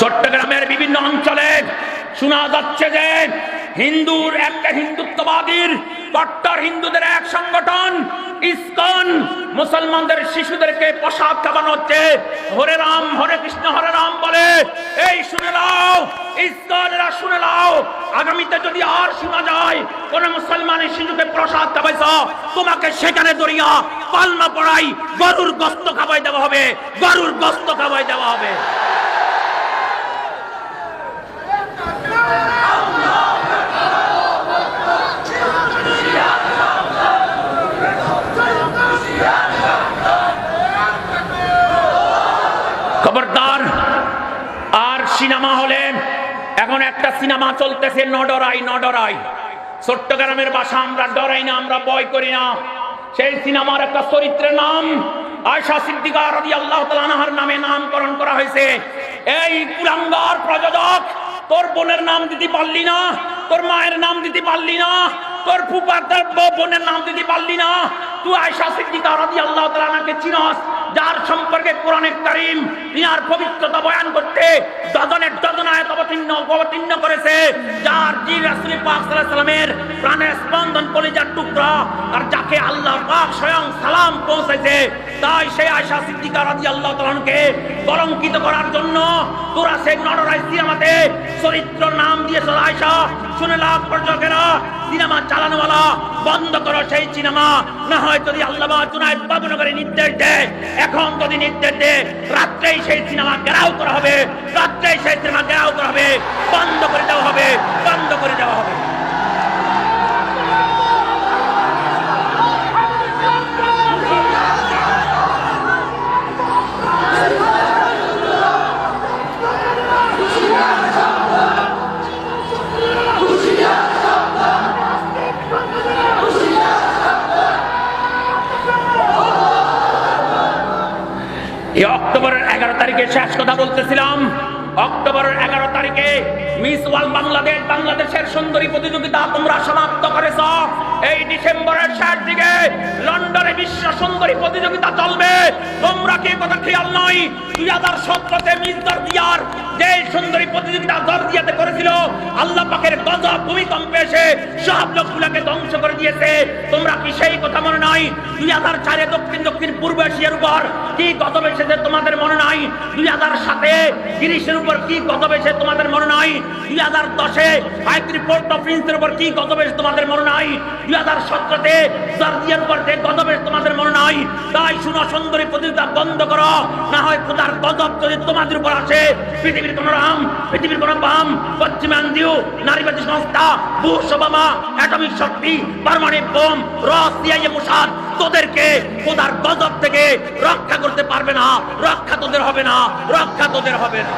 চট্টগ্রামের বিভিন্ন অঞ্চলে শোনা যাচ্ছে যে হিন্দুর একটা হিন্দুত্ববাদীর কট্টর হিন্দুদের এক সংগঠন, ইসকন, মুসলমানদের শিশুদেরকে পোশাক খাওয়ানো হচ্ছে। হরে রাম, হরে কৃষ্ণ, হরে রাম বলে, এই শুনে নাও, ইসকনেরা শুনে নাও, আগামীতে যদি আর শোনা যায়, কোন মুসলমানের শিশুকে প্রসাদ খাওয়াইছ, তোমাকে সেখানে দরিয়া পালনা পড়াই গরুর গস্ত খাওয়াই দেওয়া হবে, গরুর গস্ত খাওয়াই দেওয়া হবে। খবরদার, আর সিনেমা হলে এখন একটা সিনেমা চলতেছে নডরাই নডরাই। চট্টগ্রামের বাসা আমরা ডরাই না, আমরা ভয় করি না। সেই সিনেমার একটা চরিত্রের নাম আয়সা সিদ্দিকা রাদি আল্লাহ নামে নামকরণ করা হয়েছে। এই কুলাঙ্গার প্রযোজক, তোর বোনের নাম দিতে পারলি না, তোর মায়ের নাম দিতে পারলি না, তোর ফুপার বোনের নাম দিতে পারলি না তুই আয়সা সিদ্দিকা রাদি আল্লাহ তালাকে চিনস, যার সম্পর্কে কোরআনের কারিম ইনার পবিত্রতা বয়ান করতে ডজনের ডজন অবতীর্ণ অবতীর্ণ করেছে, যার জি রাসূল পাক সাল্লামের স্পন্দন কলিজার টুকরা আর যাকে আল্লাহ পাক স্বয়ং সালাম পৌঁছেছে, তাই সেই আয়েশা সিদ্দিকা রাদিয়াল্লাহু তাআলাকে কলঙ্কিত করার জন্য তোরা সেই নররাই সিনেমাতে চরিত্র নাম দিয়েছ আয়েশা। শুনে লাভ পর্যকেরা চালানোওয়ালা বন্ধ করো সেই সিনেমা। না হয় যদি আল্লাহ জুনায়দ বাবুনগরে নির্দেশ দেয়। এখন যদি নির্দেশ দেয়, রাত্রেই সেই সিনেমা গেরাও করা হবে, রাত্রেই সেই সিনেমা গেরাও করা হবে, বন্ধ করে দেওয়া হবে। এগারো শেষ কথা বলতেছিলাম। অক্টোবরের এগারো তারিখে মিস ওয়ার্ল্ড বাংলাদেশ, বাংলাদেশের সুন্দরী প্রতিযোগিতা তোমরা সমাপ্ত করেছ। এই ডিসেম্বরের শেষ দিকে লন্ডনে বিশ্ব সুন্দরী প্রতিযোগিতা চলবে। তোমরা কি কথা খেয়াল নয়, দুই হাজার সতেরোতে মিস দরদিয়ার যে সুন্দরী প্রতিযোগিতা দরদিয়াতে করেছিল, আল্লাহ পাকের গজব ভূমিকম্পে এসে সব লোকগুলোকে ধ্বংস করে দিয়েছে। তোমরা কি সেই কথা মনে নয় দুই হাজার চারে দক্ষিণ দক্ষিণ পূর্ব এশিয়ার উপর কি গজব এসেছে তোমাদের মনে নাই? দুই হাজার সাতে গ্রিসের উপর কি গজব এসে তোমাদের মনে নাই? দুই হাজার দশে হাইত্রি পোর্ট অফ প্রিন্সের উপর কি গজব এসে তোমাদের মনে নাই? দুই হাজার সতেরোতে জর্জিয়ার উপর যে গজব এসে তোমাদের মনে নাই? তাই শুনো সুন্দরী প্রতিযোগিতা বন্ধ করো। না হয় খোদার গজব যদি তোমাদের উপর আসে, পৃথিবীর কোন রাম, পৃথিবীর কোন বাম পশ্চিমাঞ্জিও নারীবাদী সংস্থা, বুশ অ্যাটমিক শক্তি, পারমাণবিক বোম রসিয়াই মুসাদ তোদেরকে খোদার গজব থেকে রক্ষা করতে পারবে না। রক্ষা তোদের হবে না। রক্ষা তোদের হবে না।